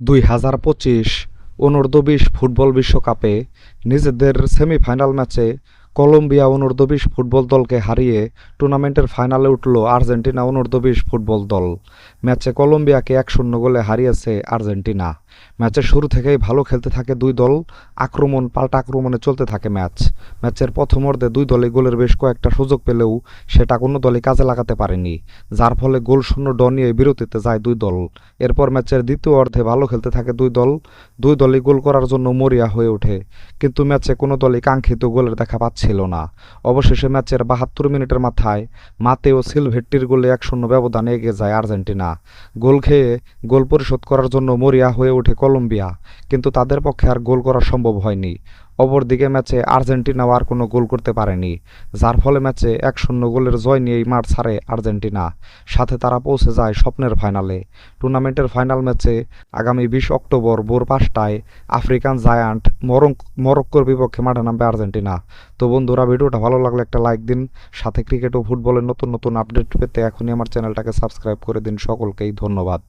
দুই হাজার পঁচিশ অনূর্ধ্ব ফুটবল বিশ্বকাপে নিজেদের সেমিফাইনাল ম্যাচে কলম্বিয়া অনূর্ধ্ব ফুটবল দলকে হারিয়ে টুর্নামেন্টের ফাইনালে উঠল আর্জেন্টিনা অনূর্ধ্ব ফুটবল দল। ম্যাচে কলম্বিয়াকে এক শূন্য গোলে হারিয়েছে আর্জেন্টিনা। ম্যাচের শুরু থেকেই ভালো খেলতে থাকে দুই দল, আক্রমণ, পাল্টা আক্রমণে চলতে থাকে ম্যাচ। ম্যাচের প্রথম অর্ধে দুই দলে গোলের বেশ কয়েকটা সুযোগ পেলেও সেটা কোনো দলে কাজে লাগাতে পারেনি, যার ফলে গোল শূন্য ড নিয়ে বিরতিতে যায় দুই দল। এরপর ম্যাচের দ্বিতীয় অর্ধে ভালো খেলতে থাকে দুই দল, দুই দলই গোল করার জন্য মরিয়া হয়ে ওঠে, কিন্তু ম্যাচে কোনো দলই কাঙ্ক্ষিত গোলের দেখা পাচ্ছিল না। অবশেষে ম্যাচের বাহাত্তর মিনিটের মাথায় মাতেও সিলভেট্টির গোলে এক শূন্য ব্যবধানে এগিয়ে যায় আর্জেন্টিনা। গোল খেয়ে গোল পরিশোধ করার জন্য মরিয়া হয়ে ওঠে কলম্বিয়া, কিন্তু তাদের পক্ষে আর গোল করা সম্ভব হয়নি। অপরদিকে ম্যাচে আর্জেন্টিনাও আর কোনো গোল করতে পারেনি, যার ফলে ম্যাচে এক শূন্য গোলের জয় নিয়েই মাঠ ছাড়ে আর্জেন্টিনা। সাথে তারা পৌঁছে যায় স্বপ্নের ফাইনালে। টুর্নামেন্টের ফাইনাল ম্যাচে আগামী বিশ অক্টোবর ভোর পাঁচটায় আফ্রিকান জায়ান্ট মরক, মরক্কোর বিপক্ষে মাঠে নামবে আর্জেন্টিনা। তো বন্ধুরা, ভিডিওটা ভালো লাগলে একটা লাইক দিন, সাথে ক্রিকেট ও ফুটবলের নতুন নতুন আপডেট পেতে এখনই আমার চ্যানেলটাকে সাবস্ক্রাইব করে দিন। সকলকেই ধন্যবাদ।